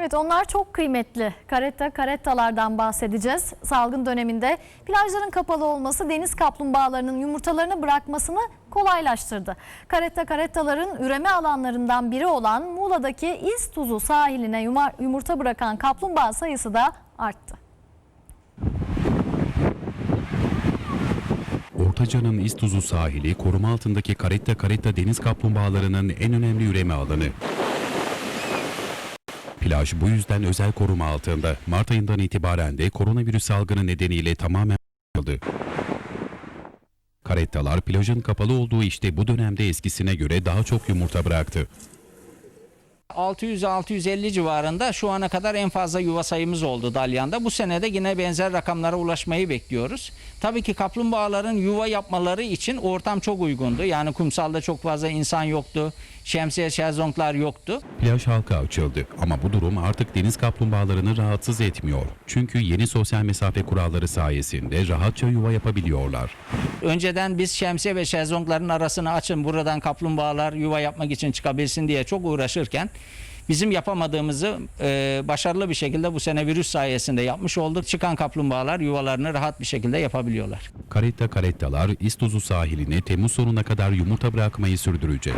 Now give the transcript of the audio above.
Evet onlar çok kıymetli. Karetta karettalardan bahsedeceğiz. Salgın döneminde plajların kapalı olması deniz kaplumbağalarının yumurtalarını bırakmasını kolaylaştırdı. Karetta karettaların üreme alanlarından biri olan Muğla'daki İztuzu sahiline yumurta bırakan kaplumbağa sayısı da arttı. Ortaca'nın İztuzu sahili koruma altındaki karetta karetta deniz kaplumbağalarının en önemli üreme alanı. Plaj bu yüzden özel koruma altında. Mart ayından itibaren de koronavirüs salgını nedeniyle tamamen kapatıldı. Karettalar plajın kapalı olduğu işte bu dönemde eskisine göre daha çok yumurta bıraktı. 600-650 civarında şu ana kadar en fazla yuva sayımız oldu Dalyan'da. Bu sene de yine benzer rakamlara ulaşmayı bekliyoruz. Tabii ki kaplumbağaların yuva yapmaları için ortam çok uygundu. Yani kumsalda çok fazla insan yoktu. Şemsiye şezlonglar yoktu. Plaj halka açıldı ama bu durum artık deniz kaplumbağalarını rahatsız etmiyor. Çünkü yeni sosyal mesafe kuralları sayesinde rahatça yuva yapabiliyorlar. Önceden biz şemsiye ve şezlongların arasını açın buradan kaplumbağalar yuva yapmak için çıkabilsin diye çok uğraşırken bizim yapamadığımızı e, başarılı bir şekilde bu sene virüs sayesinde yapmış olduk. Çıkan kaplumbağalar yuvalarını rahat bir şekilde yapabiliyorlar. Karetta karettalar İztuzu sahiline Temmuz sonuna kadar yumurta bırakmayı sürdürecek.